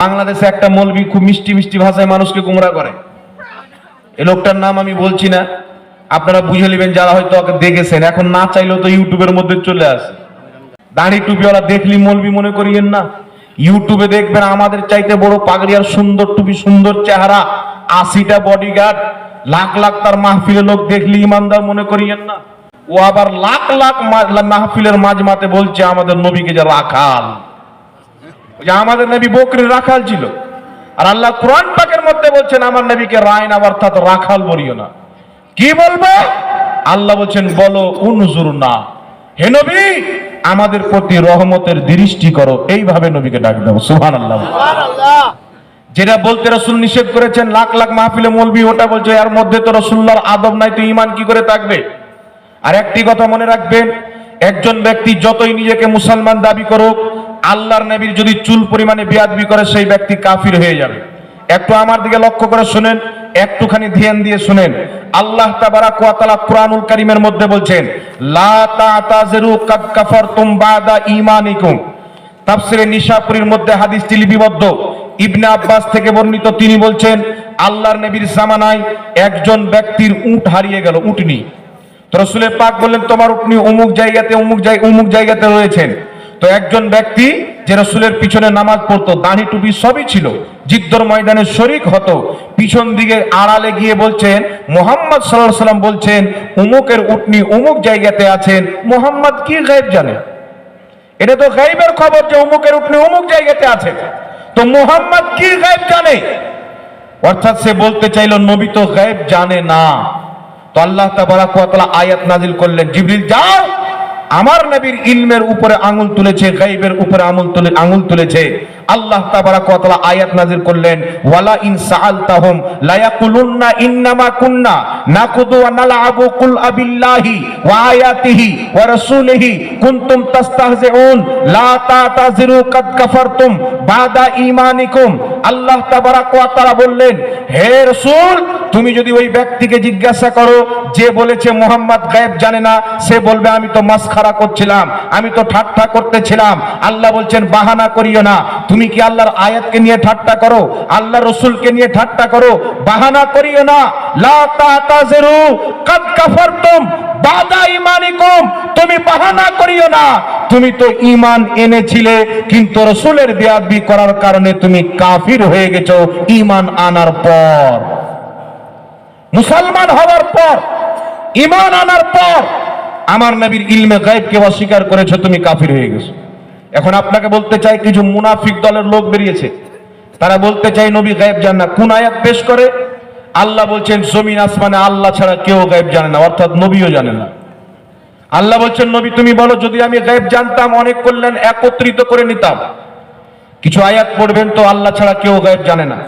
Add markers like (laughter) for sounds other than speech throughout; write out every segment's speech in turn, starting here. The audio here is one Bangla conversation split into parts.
বাংলাদেশে একটা মৌলবি খুব মিষ্টি মিষ্টি ভাষায় মানুষকে গুমরা করে। এই লোকটার নাম আমি বলছি না। আপনারা বুঝে নেবেন যারা হয়তো ওকে দেখেছেন। এখন না চাইলেও তো ইউটিউবের মধ্যে চলে আসে। দাড়ি টুপিওয়ালা দেখলি মৌলবি মনে করিয়েন না। ইউটিউবে দেখবেন আমাদের চাইতে বড় পাগড়িয়ার সুন্দর টুপি, সুন্দর চেহারা, আশিটা বডিগার্ড লাখ লাখ তার মাহফিলে লোক দেখলি ইমানদার মনে করিয়েন না। ও আবার লাখ লাখ মাহফিলের মাঝ মাতে বলছে আমাদের নবীকে যে রাখাল। যে আমাদের নবী বকরির রাখাল ছিল। আর আল্লাহ কোরআন পাকের মধ্যে বলছেন আমার নবীকে রায়না অর্থাৎ রাখাল বলিও না। কি বলব? আল্লাহ বলছেন বলো উনজুর না। হে নবী আমাদের প্রতি রহমতের দৃষ্টি করো। এইভাবে নবীকে ডাক দাও সুহান আল্লাহ যেটা বলতে রসুল নিষেধ করেছেন লাখ লাখ মাহফিলে মলবি ওটা বলছে এর মধ্যে তো রসুল্লাহর আদব নাই তো ইমান কি করে থাকবে? আর একটি কথা মনে রাখবেন একজন ব্যক্তি যতই নিজেকে মুসলমান দাবি করুক আল্লাহর নবীর যদি চুল পরিমাণে বিয়াদবি করে, সেই ব্যক্তি কাফির হয়ে যাবে। একটু আমার দিকে লক্ষ্য করে শুনেন, একটুখানি ধ্যান দিয়ে শুনেন। আল্লাহ তাবারাক ওয়া তাআলা কুরআনুল কারীমের মধ্যে বলছেন, লা তাতাজিরু কাদ কাফারতুম বাদা ঈমানিকুম। তাফসিরে নিশাপুরীর মধ্যে হাদিসটি লিপিবদ্ধ। ইবনে আব্বাস থেকে বর্ণিত তিনি বলছেন, আল্লাহর নবীর জামানায় একজন ব্যক্তির উট হারিয়ে গেল, উটনি। তো রসুলের পাক বললেন, তোমার উটনি অমুক জায়গাতে, অমুক জায়গা অমুক জায়গাতে রয়েছেন। তো একজন ব্যক্তি যে রসুলের পিছনে নামাজ পড়তো, দাঁড়ি টুপি সবই ছিল। জিদ্দর ময়দানে শরিক হতো। পিছন দিকে আড়ালে গিয়ে বলছেন, মোহাম্মদ সাল্লাহ সাল্লাম বলছেন অমুকের উটনি অমুক জায়গাতে আছেন। মোহাম্মদ কি গায়েব জানে? এটা তো গাইবের খবর যে অমুকের উঠনে অমুক জায়গাতে আছে। তো মোহাম্মদ কি গায়েব জানে? অর্থাৎ সে বলতে চাইলো, নবী তো গায়েব জানে না। তো আল্লাহ তাবারাক আয়াত নাজিল করলেন। জিবরিল, যাও! আমার নবীর ইলমের উপরে আঙুল তুলেছে গাইবের উপরে আঙুল তুলে আঙুল তুলেছে। আল্লাহ তাবারাক ওয়া তাআলা আয়াত নাজিল করলেন, ওয়ালা ইন সাআলতাহুম লা ইয়াকুলুন্না ইন্নামা কুন্না কুল আবিল্লাহি ওয়া কাদ কাফারতুম বাদা আল্লাহ তাবারাক ওয়া তাআলা বললেন, হে তুমি যদি ওই ব্যক্তিকে জিজ্ঞাসা করো, যে বলেছে মোহাম্মদ গায়েব জানে না, সে বলবে, আমি তো মাসখারা করছিলাম, আমি তো ঠাট্টা করতেছিলাম। আল্লাহ বলছেন, বাহানা করিও না, তুমি কি আল্লাহর আয়াতকে নিয়ে ঠাট্টা করো? আল্লাহ রসুলকে নিয়ে ঠাট্টা করো? বাহানা করিও না। লা তাতাজিরু কাফারতুম, বাদা তুমি বাহানা করিও না। তুমি তো এনেছিলে, কিন্তু রসুলের করার কারণে তুমি কাফির হয়ে গেছো ঈমান আনার পর। মুসলমান হওয়ার পর ইমান আনার পর, আমার নবীর ইলমে গায়েবকে অস্বীকার করেছ, তুমি কাফির হয়ে গেছো। এখন আপনাকে বলতে চাই, কিছু মুনাফিক দলের লোক বেরিয়েছে। তারা বলতে চাই, নবী গায়েব জান না। কোন আয়াত পেশ করে? আল্লাহ বলছেন, জমিন আসমানে আল্লাহ ছাড়া কেউ গায়েব জানে না, অর্থাৎ নবীও জানে না। আল্লাহ বলছেন, নবী তুমি বলো, যদি আমি গায়েব জানতাম, অনেক কল্যাণ একত্রিত করে নিতাম। কিছু আয়াত পড়বেন তো, আল্লাহ ছাড়া কেউ গায়েব জানে না।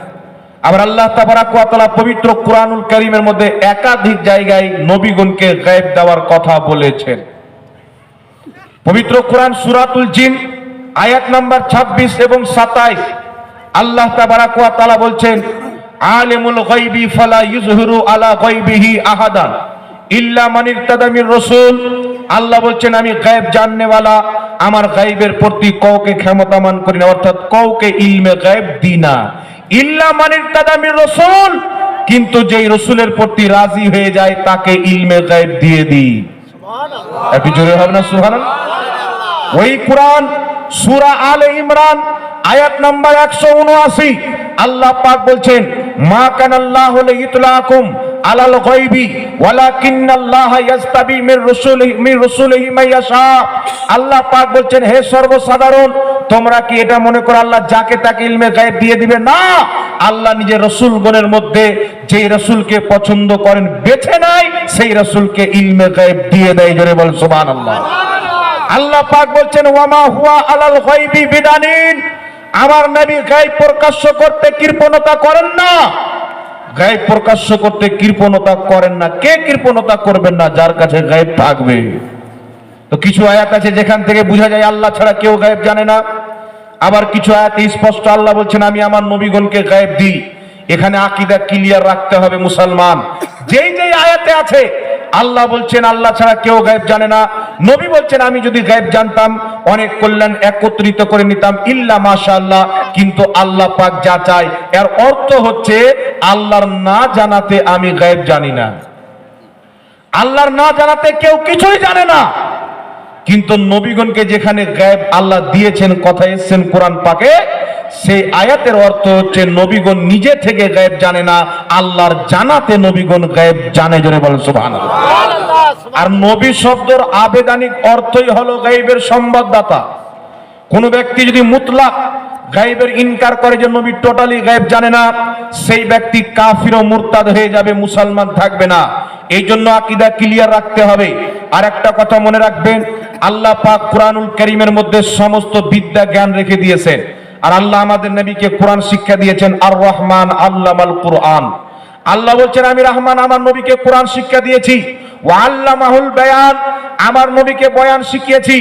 আবার আল্লাহ তাবারাক ওয়া পবিত্র কোরআনুল করিমের মধ্যে একাধিক জায়গায় নবীগণকে গায়েব দেওয়ার কথা বলেছেন। পবিত্র কোরআন সুরাতুল জিন আয়াত নাম্বার 26 এবং 27 আল্লাহ তাবারাক ওয়া বলছেন, আলিমুল গায়বি ফালা ইউজহিরু আলা গায়বিহি আহাদান ইল্লা মান ইরতাদা মির রাসূল। আল্লাহ বলছেন, আমি গায়েব জাননেওয়ালা, আমার গায়েবের প্রতি কওকে ক্ষমতামান করি না, অর্থাৎ কওকে ইলমে গায়েব দিই না। ইল্লা মান ইরতাদা মির রাসূল, কিন্তু যেই রসুলের প্রতি রাজি হয়ে যায়, তাকে ইলমে গায়েব দিয়ে দিই। একটু জোরে হবে না, সুবহানাল্লাহ? ওই কোরআন সূরা আলে ইমরান, আয়াত নাম্বার 179 আল্লাহ পাক বলছেন, মা কানাল্লাহু লিইতলাকুম আলাল গায়বি, ওয়ালাকিন্নাল্লাহা ইয়াস্তাবি মির রাসূলিহি মির রাসূলিহি মাইয়াশা আল্লাহ পাক বলছেন, হে সর্বসাধারণ, তোমরা কি এটা মনে করো আল্লাহ যাকে তাকে ইলমে গায়েব দিয়ে দিবে? না! আল্লাহ নিজের রসুলগণের মধ্যে যেই রসুলকে পছন্দ করেন, বেছে নাই সেই রসুলকে ইলমে গায়েব দিয়ে দেয়। জোরে বল সুবহানাল্লাহ। আল্লাহ পাক বলছেন, ওয়ামা হুয়া আলাল গায়বি বিদানিন। আমার নবী গায়েব প্রকাশ্য করতে কৃপণতা করেন না। গায়েব প্রকাশ্য করতে কৃপণতা করেন না। কে কৃপণতা করবেন না? যার কাছে গায়েব থাকবে। তো কিছু আয়াত আছে যেখান থেকে বোঝা যায়, আল্লাহ ছাড়া কেউ গায়েব জানে না। আবার কিছু আয়াতে স্পষ্ট, আল্লাহ বলছেন, আমি আমার নবীগণকে গায়েব দিই। এখানে আকীদা ক্লিয়ার রাখতে হবে মুসলমান। যেই যেই আয়াতে আছে, আল্লাহ বলছেন, আল্লাহ ছাড়া কেউ গায়েব জানে না। নবী বলছেন, আমি যদি গায়েব জানতাম, অনেক কল্যাণ একত্রিত করে নিতাম। ইল্লা মাশাআল্লাহ, কিন্তু আল্লাহ পাক যা চায়, এর অর্থ হচ্ছে আল্লাহর না জানাতে আমি গায়েব জানি না। আল্লাহর না জানাতে কেউ কিছুই জানে না। কিন্তু নবীগণকে যেখানে গায়েব আল্লাহ দিয়েছেন, কথা এসছেন কোরআন পাকে সেই আয়াতের অর্থ হচ্ছে নবীগণ নিজে থেকে গায়েব জানে না আল্লাহর জানাতে নবীগণ গায়েব জানে জোরে বলেন সুবহানাল্লাহ। আর নবী শব্দের আবেদানিক অর্থই হলো গায়েবের সংবাদদাতা। কোন ব্যক্তি যদি মুতলাক গায়েবের ইনকার করে যে নবী টোটালি গায়েব জানে না সেই ব্যক্তি কাফির ও মুরতাদ হয়ে যাবে মুসলমান থাকবে না। এই জন্য আকিদা ক্লিয়ার রাখতে হবে। আর একটা কথা মনে রাখবেন আল্লাহ পাক কোরআনুল করিমের মধ্যে সমস্ত বিদ্যা জ্ঞান রেখে দিয়েছেন। আর আল্লাহ আমাদের নবীকে কোরআন শিক্ষা দিয়েছেন আর রহমান আল্লাহ আল্লামাল কোরআন। আল্লাহ বলছেন, আমি রহমান, আমার নবীকে কোরআন শিক্ষা দিয়েছি। ও আল্লাহ মাহুল বয়ান, আমার নবীকে বয়ান শিখিয়েছি।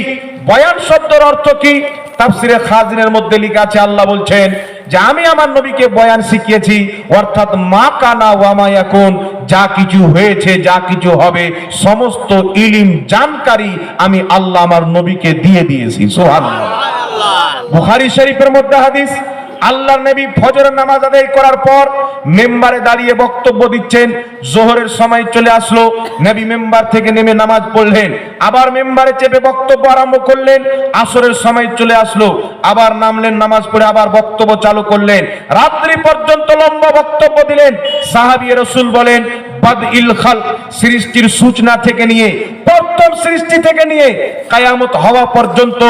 বয়ান শব্দের অর্থ কি? তাফসিরে খাজিনের মধ্যে লেখা আছে, আল্লাহ বলছেন যে, আমি আমার নবীকে বয়ান শিখিয়েছি, অর্থাৎ মা কানা ওয়ামা ইয়াকুন, যা কিছু হয়েছে, যা কিছু হবে, সমস্ত ইলিম জানকারী আমি আল্লাহ আমার নবীকে দিয়ে দিয়েছি। সুবহানাল্লাহ। বুখারী শরীফের মধ্যে হাদিস, আল্লাহর নবী ফজরের নামাজ আদায় করার পর মেম্বারে দাঁড়িয়ে বক্তব্য দিচ্ছেন, জোহরের সময় চলে আসলো, নবী মেম্বার থেকে নেমে নামাজ পড়লেন, আবার মেম্বারে চেপে বক্তব্য আরম্ভ করলেন, আসরের সময় চলে আসলো, আবার নামলেন নামাজ পড়ে, আবার বক্তব্য চালু করলেন, রাত্রি পর্যন্ত লম্বা বক্তব্য দিলেন, সাহাবী রসুল বলেন বাদ ইল খাল সৃষ্টির সূচনা থেকে নিয়ে প্রথম সৃষ্টি থেকে নিয়ে কায়ামত হওয়া পর্যন্ত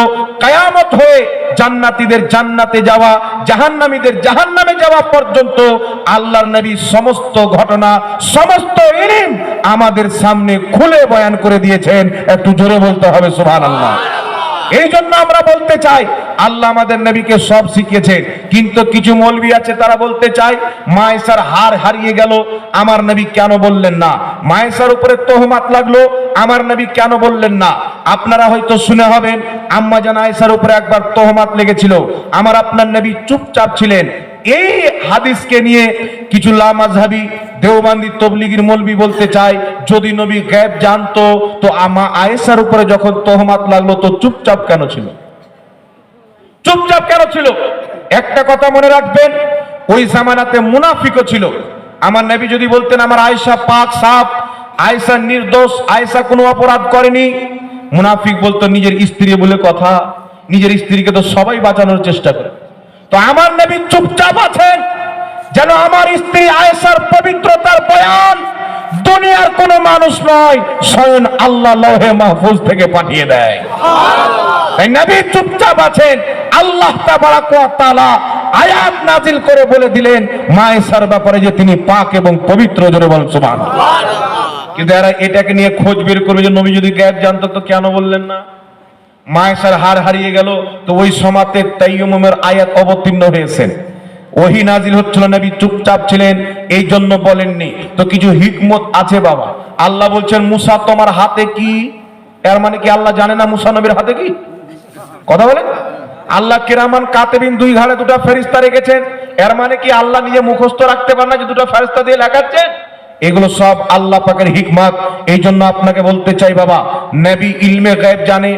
কায়ামত হয়ে জান্নাতীদের জান্নাতে যাওয়া, জাহান্নামীদের জাহান্নামে যাওয়া পর্যন্ত আল্লাহর নবী সমস্ত ঘটনা, সমস্ত ইলম আমাদের সামনে খুলে বয়ান করে দিয়েছেন। একটু জোরে বলতে হবে, সুবহানাল্লাহ। এই জন্য আমরা বলতে চাই আল্লাহ আমাদের নবীকে সব শিখিয়েছে কিন্তু কিছু মৌলবি আছে, তারা বলতে চায়, মায়েসার হার হারিয়ে গেল, আমার নবী কেন বললেন না? মায়েসার উপরে তোহমাত লাগল, আমার নবী কেন বললেন না? আপনারা হয়তো শুনে হবেন, আম্মা জান আয়েসার উপরে একবার তোহমাত লেগেছিল। আমার আপনার নবী চুপচাপ ছিলেন। এই হাদিসকে নিয়ে কিছু লামাজহাবি দেওবান্দি তবলিগির মলবি বলতে চায়, যদি নবী গ্যাপ জানতো, তো আমা আয়েসার উপরে যখন তোহমাত লাগল, তো চুপচাপ কেন ছিল? চুপচাপ কেন ছিল? একটা কথা মনে রাখবেন, ওই জামানাতে মুনাফিকও ছিল। আমার নবী যদি বলতেন, আমার আয়েশা পাক সাপ, আয়েশা নির্দোষ, আয়েশা কোনো অপরাধ করেনি। মুনাফিক বলতো, নিজের স্ত্রী বলে কথা, নিজের স্ত্রীকে তো সবাই বাঁচানোর চেষ্টা করে। তো আমার নবী চুপচাপ আছেন, যেন আমার স্ত্রী আয়েশার পবিত্রতার বয়ান দুনিয়ার কোনো মানুষ নয়, স্বয়ং আল্লাহ লহে মাহফুজ থেকে পাঠিয়ে দেয়। তাই নবী চুপচাপ আছেন। আল্লাহ ওয়া আয়াত নাজিল করে বলে দিলেন মায়েশার ব্যাপারে যে তিনি পাক এবং পবিত্র জোরে বলেন সুবহানাল্লাহ। কিন্তু এরা এটাকে নিয়ে খোঁজ বের করবে যে নবী যদি গ্যাপ জানতো তো কেন বললেন না? মায়েশার হার হারিয়ে গেল তো ওই সমাতে তাইয়ুমের আয়াত অবতীর্ণ হয়েছেন ওহি নাজিল হচ্ছিল নবী চুপচাপ ছিলেন এই জন্য বলেননি। তো কিছু হিকমত আছে বাবা। আল্লাহ বলছেন মুসা তোমার হাতে কি? এর মানে কি আল্লাহ জানে না মুসা নবীর হাতে কি? কথা বলেন আল্লাহ কিরামান কাতেবিন দুই ঘাড়ে দুটো ফেরিস্তা রেখেছেন। এর মানে কি আল্লাহ নিজে মুখস্থ রাখতে পারে না যে দুটো ফেরিস্তা দিয়ে লেখাচ্ছে এগুলো সব আল্লাহ পাকের হিকমত। এই জন্য আপনাকে বলতে চাই বাবা নবী ইলমে গায়েব জানে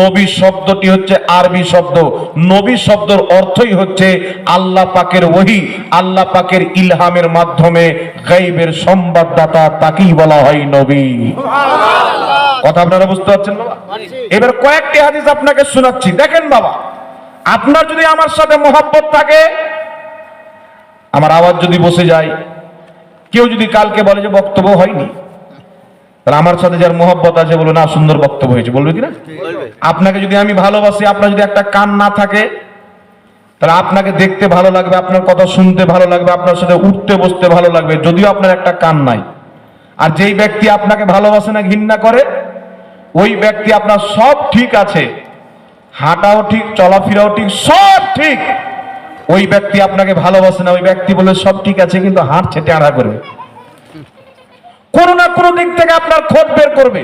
নবী শব্দটি হচ্ছে আরবি শব্দ। নবী শব্দের অর্থই হচ্ছে আল্লাহ পাকের ওহি আল্লাহ পাকের ইলহামের মাধ্যমে গাইবের সংবাদদাতা তাকেই বলা হয় নবী। কথা আপনারা বুঝতে পারছেন বাবা? এবার কয়েকটি হাদিস আপনাকে শোনাচ্ছি। দেখেন বাবা আপনার যদি আমার সাথে মহাব্বত থাকে, আমার আওয়াজ যদি বসে যায়, কেউ যদি কালকে বলে যে বক্তব্য হয়নি, তাহলে আমার সাথে যার মোহব্বত আছে বলো, না, সুন্দর বক্তব্য হয়েছে। বলবে কিনা? আপনাকে যদি আমি ভালোবাসি, আপনার যদি একটা কান না থাকে, তাহলে আপনাকে দেখতে ভালো লাগবে, আপনার কথা শুনতে ভালো লাগবে, আপনার সাথে উঠতে বসতে ভালো লাগবে, যদিও আপনার একটা কান নাই। আর যেই ব্যক্তি আপনাকে ভালোবাসে না, ঘৃণা করে, ওই ব্যক্তি আপনার সব ঠিক আছে। হাঁটাও ঠিক, চলাফেরাও ঠিক, সব ঠিক। ওই ব্যক্তি আপনাকে ভালোবাসে না, ওই ব্যক্তি বলে সব ঠিক আছে, কিন্তু হাঁটছে, টেঁড়া করবে কোনো না কোনো দিক থেকে আপনার খোঁজ বের করবে।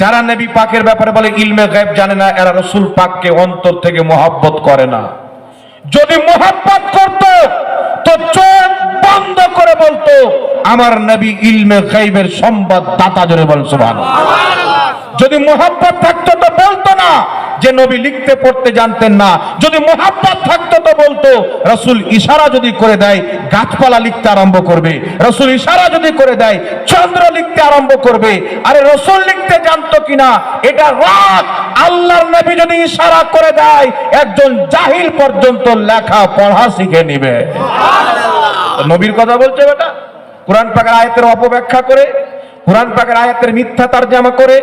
যারা নবী পাকের ব্যাপারে বলে, ইলমে গায়েব জানে না, এরা রসুল পাককে অন্তর থেকে মহাব্বত করে না। যদি মহাব্বত করত, তো চোখ বন্ধ করে বলতো, আমার নবী ইলমে গাইবের সম্বাদ দাতা জোরে বল, সুবহানাল্লাহ। যদি মোহাব্বত থাকতো, তো বলতো না যে নবী লিখতে পড়তে জানতেন না। যদি মোহাব্বত থাকতো তো বলতো রসুল ইশারা যদি করে দেয় গাছপালা লিখতে আরম্ভ করবে। রসুল ইশারা যদি করে দেয় চন্দ্র লিখতে আরম্ভ করবে। আরে রসুল লিখতে জানতো কিনা এটা রাত। আল্লাহর নবী যদি ইশারা করে দেয় একজন জাহিল পর্যন্ত লেখা পড়া শিখে নিবে। নবীর কথা বলছে বেটা? কোরআন পাকের আয়াতের অপব্যাখ্যা করে কোরআন পাকের আয়াতের মিথ্যা তারজামা করে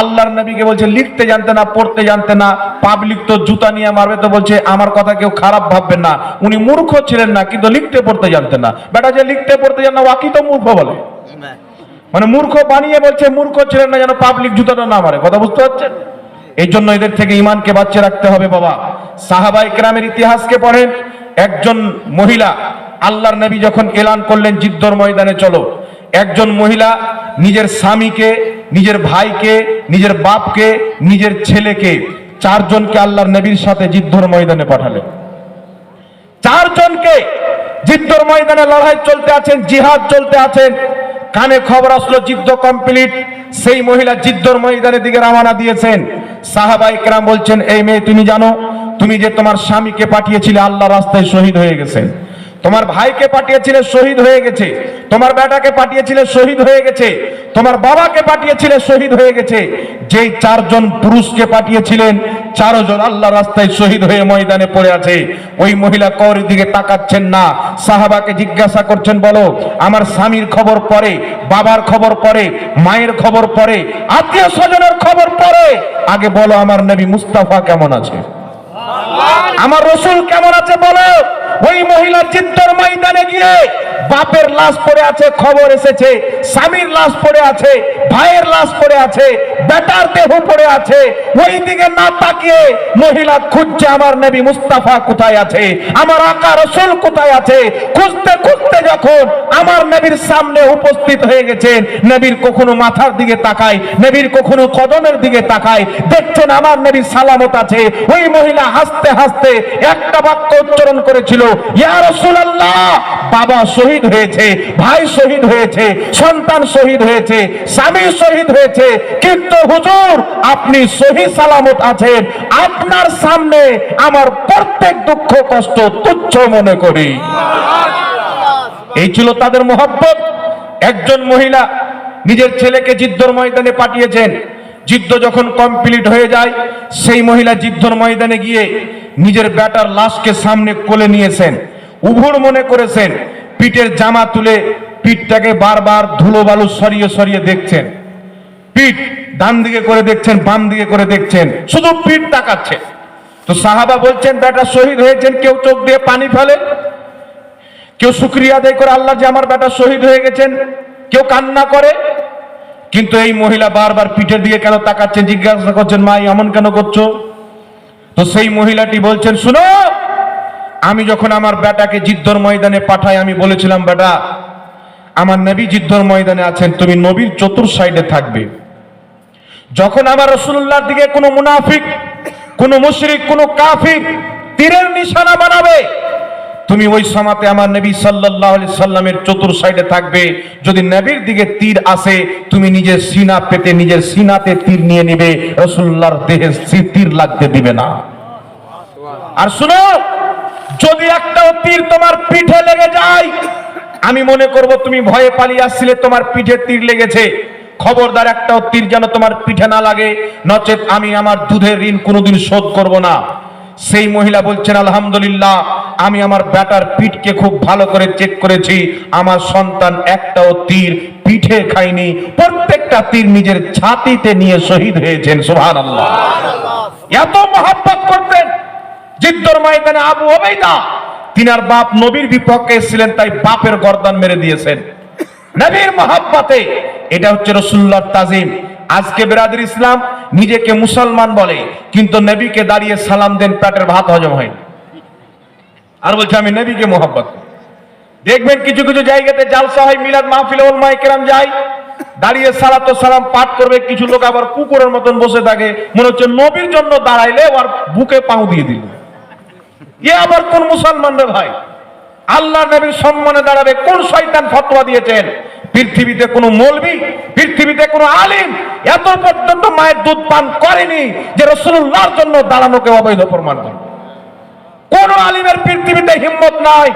আল্লাহর নবীকে বলছে, লিখতে জানতে না, পড়তে জানতে না পাবলিক তো জুতা নিয়ে মারবে তো বলছে, আমার কথা কেউ খারাপ ভাববেন না। উনি মূর্খ ছিলেন না, কিন্তু লিখতে পড়তে জানতেন না। বেটা যে লিখতে পড়তে জান না ওয়াকি তো মূর্খ বলে। মানে মূর্খ বানিয়ে বলছে, মূর্খ ছিলেন না যেন পাবলিক জুতাটা না মারে। কথা বুঝতে পারছেন? এই জন্য এদের থেকে ইমানকে বাঁচিয়ে রাখতে হবে বাবা। সাহাবাই কেরামের ইতিহাসকে পড়েন, একজন মহিলা, আল্লাহর নবী যখন এলান করলেন জিদ্দর ময়দানে, চলো। একজন মহিলা নিজের স্বামীকে নিজের ভাইকে, নিজের বাপকে, নিজের ছেলেকে চারজনকে আল্লাহর নবীর সাথে জিদ্দর ময়দানে পাঠালেন। চারজনকে জিদ্দর ময়দানে লড়াই চলতে আছেন, জিহাদ চলতে আছেন। কানে খবর আসলো, যুদ্ধ কমপ্লিট। সেই মহিলা জিদ্দর ময়দানের দিকে রওনা দিয়েছেন। সাহাবাই কেরাম বলছেন, এই মেয়ে, তুমি জানো, তুমি যে তোমার স্বামীকে পাঠিয়েছিলে আল্লাহ রাস্তায় শহীদ হয়ে গেছেন তোমার ভাইকে পাঠিয়েছিলে শহীদ হয়ে গেছে। তোমার বেটাকে পাঠিয়েছিলে শহীদ হয়ে গেছে। তোমার বাবাকে পাঠিয়েছিলে শহীদ হয়ে গেছে। যেই চারজন পুরুষকে পাঠিয়েছিলেন চারজন আল্লাহ রাস্তায় শহীদ হয়ে ময়দানে পড়ে আছে। ওই মহিলা কৌরের দিকে তাকাচ্ছেন না। সাহাবাকে জিজ্ঞাসা করছেন বলো আমার স্বামীর খবর পরে বাবার খবর পরে মায়ের খবর পরে আত্মীয় স্বজনের খবর পরে? আগে বলো আমার নবী মুস্তাফা কেমন আছে? আমার রসুল কেমন আছে বলো? ওই মহিলা চিত্তর ময়দানে গিয়ে বাপের লাশ পড়ে আছে, খবর এসেছে। স্বামীর লাশ পড়ে আছে, ভাইয়ের লাশ পড়ে আছে, বেটার দেহ পড়ে আছে। ওই দিকে না তাকিয়ে মহিলা খুঁজছে, আমার নবী মুস্তাফা কোথায় আছে? আমার আকা রসুল কোথায় আছে? খুঁজতে খুঁজতে যখন আমার নবীর সামনে উপস্থিত হয়ে গেছেন, নবীর কখনো মাথার দিকে তাকায়, নবীর কখনো কদমের দিকে তাকায়। দেখছেন আমার নবী সালামত আছে। ওই মহিলা হাসতে হাসতে একটা বাক্য উচ্চারণ করেছিল বাবা শহীদ হয়েছে, ভাই শহীদ হয়েছে, সন্তান শহীদ হয়েছে, স্বামী শহীদ হয়েছে, কিন্তু হুজুর, আপনি সালামত আছেন, আপনার সামনে আমার প্রত্যেক দুঃখ, কষ্ট তুচ্ছ মনে করি। এই ছিল তাদের মোহব্বত। একজন মহিলা নিজের ছেলেকে জিদ্দর ময়দানে পাঠিয়েছেন। যুদ্ধ যখন কমপ্লিট হয়ে যায়, সেই মহিলা যুদ্ধর ময়দানে গিয়ে নিজের বেটার লাশকে সামনে কোলে নিয়েছেন। উভুর মনে করেছেন, পিঠের জামা তুলে পিঠটাকে বারবার ধুলো বালু সরিয়ে সরিয়ে দেখছেন। পিঠ ডান দিকে করে দেখছেন, বাম দিকে করে দেখছেন। শুধু পিঠ তাকাচ্ছে। তো সাহাবা বলছেন বেটা শহীদ হয়েছেন, কেউ চোখ দিয়ে পানি ফেলে? কেউ শুক্রিয়া আদায় করে, আল্লাহ যে আমার বেটা শহীদ হয়ে গেছেন, কেউ কান্না করে? কিন্তু এই মহিলা বারবার পিঠের দিকে কেন তাকাচ্ছেন, জিজ্ঞাসা করছেন, মা, এমন কেন করছ? তো সেই মহিলাটি বলছেন, শুনো, আমি যখন আমার বেটাকে জিদ্দর ময়দানে পাঠাই, আমি বলেছিলাম, বেটা, আমার নবী জিদ্দর ময়দানে আছেন, তুমি নবীর চতুর সাইডে থাকবে। যখন আমার রসুল্লাহর দিকে কোনো মুনাফিক, কোনো মুশরিক, কোনো কাফিক তীরের নিশানা বানাবে তুমি ওই সমাতে আমার নবী আলাইহি সাল্লামের চতুর সাইডে থাকবে। যদি নবীর দিকে তীর আসে, তুমি নিজের সিনা পেতে নিজের সিনাতে তীর নিয়ে নেবে। রসুল্লাহর দেহে তীর লাগতে দিবে না। আর শুনো, যদি একটাও তীর তোমার পিঠে লেগে যায়, আমি মনে করব তুমি ভয়ে পালিয়ে আসছিলে, তোমার পিঠে তীর লেগেছে। খবরদার একটাও তীর যেন তোমার পিঠে না লাগে, নচেত আমি আমার দুধের ঋণ কোনোদিন শোধ করব না। সেই মহিলা বলছেন আলহামদুলিল্লাহ আমি আমার ব্যাটার পিঠকে খুব ভালো করে চেক করেছি। আমার সন্তান একটাও তীর পিঠে খায়নি। প্রত্যেকটা তীর নিজের ছাতিতে নিয়ে শহীদ হয়েছেন সুবহানাল্লাহ। এত মহাব্বত করতেন। জিদ্দর ময়দানে আবু ওবেদা তিনার বাপ নবীর বিপক্ষে ছিলেন তাই বাপের গর্দান মেরে দিয়েছেন। (laughs) নবীর মহাব্বতে এটা হচ্ছে রসুল্লাহ তাজিম। আজকে বেরাদের ইসলাম নিজেকে মুসলমান বলে, কিন্তু নবীকে দাঁড়িয়ে সালাম দেন পেটের ভাত হজম হয় আর বলছে, আমি নবীকে করি। দেখবেন কিছু কিছু জায়গাতে জালসা হয়, মিলাদ মাহফিল কেরাম যায়, দাঁড়িয়ে সালাত সালাম পাঠ করবে, কিছু লোক আবার কুকুরের মতন বসে থাকে, মনে হচ্ছে নবীর জন্য দাঁড়াইলে আর বুকে পাও দিয়ে দিল। এ আবার কোন মুসলমান রে ভাই? আল্লাহ নবীর সম্মানে দাঁড়াবে, কোন শয়তান ফতোয়া দিয়েছেন? পৃথিবীতে কোনো মৌলবি পৃথিবীতে কোনো আলিম এত পর্যন্ত মায়ের দুধ পান করেনি যে রসুল্লাহর জন্য দাঁড়ানোকে অবৈধ প্রমাণ করে কোন আলিমের পৃথিবীতে হিম্মত নাই।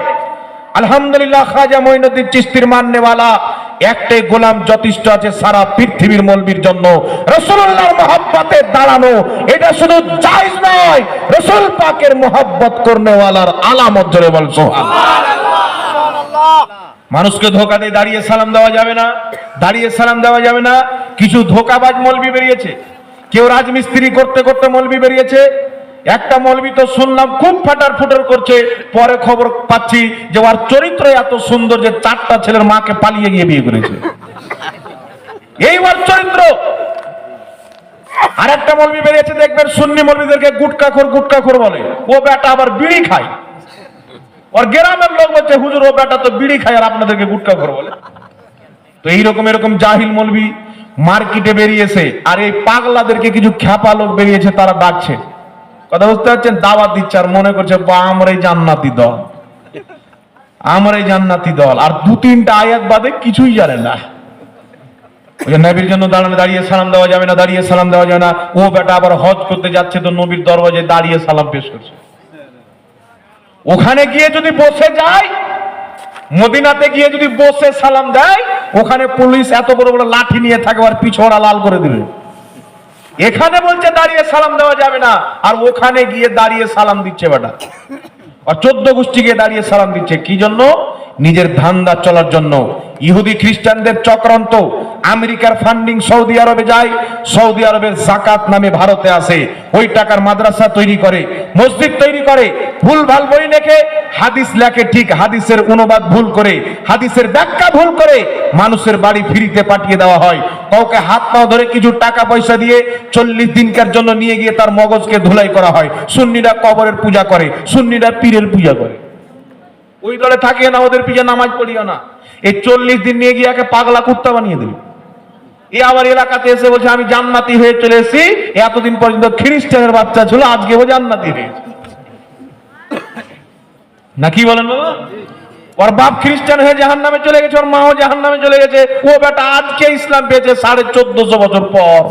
আলহামদুলিল্লাহ খাজা মঈনুদ্দিন চিস্তির মাননেওয়ালা একটাই গোলাম যথেষ্ট আছে সারা পৃথিবীর মলবির জন্য। রসুল্লাহর মহাব্বতে দাঁড়ানো, এটা শুধু জায়েজ নয়, রসুল পাকের মহাব্বত করনেওয়ালার আলামত জোরে বল সোহান মানুষকে ধোকা দিয়ে দাঁড়িয়ে সালাম দেওয়া যাবে না, দাঁড়িয়ে সালাম দেওয়া যাবে না। কিছু ধোকাবাজ মলবি বেরিয়েছে। কেউ রাজমিস্ত্রি করতে করতে মলবি বেরিয়েছে। একটা মলবি তো শুনলাম খুব ফাটার ফুটার করছে। পরে খবর পাচ্ছি যে ওর চরিত্র এত সুন্দর যে চারটা ছেলের মাকে পালিয়ে গিয়ে বিয়ে করেছে। এই ওর চরিত্র। আর একটা মলবি বেরিয়েছে, দেখবেন সুন্নি মলবিদেরকে গুটকাখোর গুটকাখোর বলে। ও বেটা আবার বিড়ি খায়। ওর গ্রামের লোক বলছে হুজুর ও বেটা তো বিড়ি খায় আর আপনাদেরকে গুটকা করে বলে তো এইরকম এরকম জাহিল মলবি মার্কেটে বেরিয়েছে আর এই পাগলাদেরকে কিছু খ্যাপা লোক বেরিয়েছে তারা ডাকছে কথা বুঝতে পারছেন দাওয়াত দিচ্ছে আর মনে করছে বা আমরাই জান্নাতি দল আমরাই জান্নাতি দল আর দু তিনটা আয়াত বাদে কিছুই জানে না। নবীর জন্য দাঁড়ানো, দাঁড়িয়ে সালাম দেওয়া যাবে না, দাঁড়িয়ে সালাম দেওয়া যাবে না। ও বেটা আবার হজ করতে যাচ্ছে, তো নবীর দরওয়াজে দাঁড়িয়ে সালাম পেশ করছে। ওখানে গিয়ে যদি বসে যায়, মদিনাতে গিয়ে যদি বসে সালাম দেয়, ওখানে পুলিশ এত বড় বড় লাঠি নিয়ে থাকবে আর পিছড়া লাল করে দিবে। এখানে বলছে, দাঁড়িয়ে সালাম দেওয়া যাবে না। আর ওখানে গিয়ে দাঁড়িয়ে সালাম দিচ্ছে বেটা। আর চোদ্দ গোষ্ঠী গিয়ে দাঁড়িয়ে সালাম দিচ্ছে। কি জন্য? নিজের ধান্দা চলার জন্য। ইহুদি খ্রিস্টানদের চক্রান্ত, আমেরিকার ফান্ডিং সৌদি আরবে যায়, সৌদি আরবের জাকাত নামে ভারতে আসে। ওই টাকার মাদ্রাসা তৈরি করে, মসজিদ তৈরি করে ভুল ভালো বই লেখে, হাদিস লেখে ঠিক হাদিসের অনুবাদ ভুল করে, হাদিসের ব্যাখ্যা ভুল করে মানুষের বাড়ি ফিরিতে পাঠিয়ে দেওয়া হয়। কাউকে হাত পা ধরে কিছু টাকা পয়সা দিয়ে চল্লিশ দিনকার জন্য নিয়ে গিয়ে তার মগজকে ধুলাই করা হয়। সুন্নিরা কবরের পূজা করে, সুন্নিরা পীরের পূজা করে। ওই দলে থাকে না, ওদের পিছে নামাজ পড়িও না। এই চল্লিশ দিন নিয়ে গিয়ে একে পাগলা কুত্তা বানিয়ে দেবে এ আবার এলাকাতে এসে বলছে, আমি জান্নাতি হয়ে চলে এসেছি। এতদিন পর্যন্ত খ্রিস্টানের বাচ্চা ছিল, আজকে ও জান্নাতি হয়েছে না কি বলেন বাবা? ওর বাপ খ্রিস্টান হয়ে জাহান নামে চলে গেছে, ওর মাও জাহান নামে চলে গেছে। ও বেটা আজকে ইসলাম পেয়েছে সাড়ে চোদ্দশো বছর পর।